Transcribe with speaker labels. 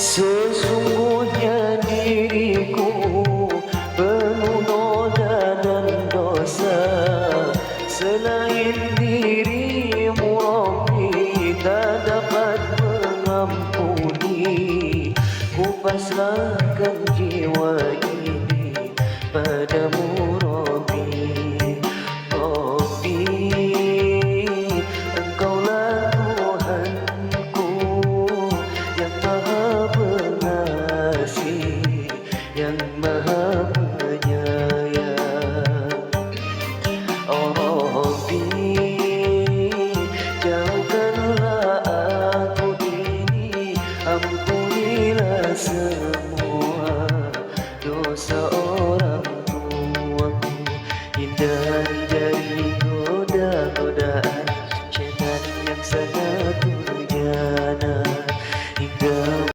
Speaker 1: Sesungguhnya diriku penuh noda dan dosa. Selain dirimu Rabbi tak dapat mengampuni. Ku pasrahkan jiwa ini padamu Jackson.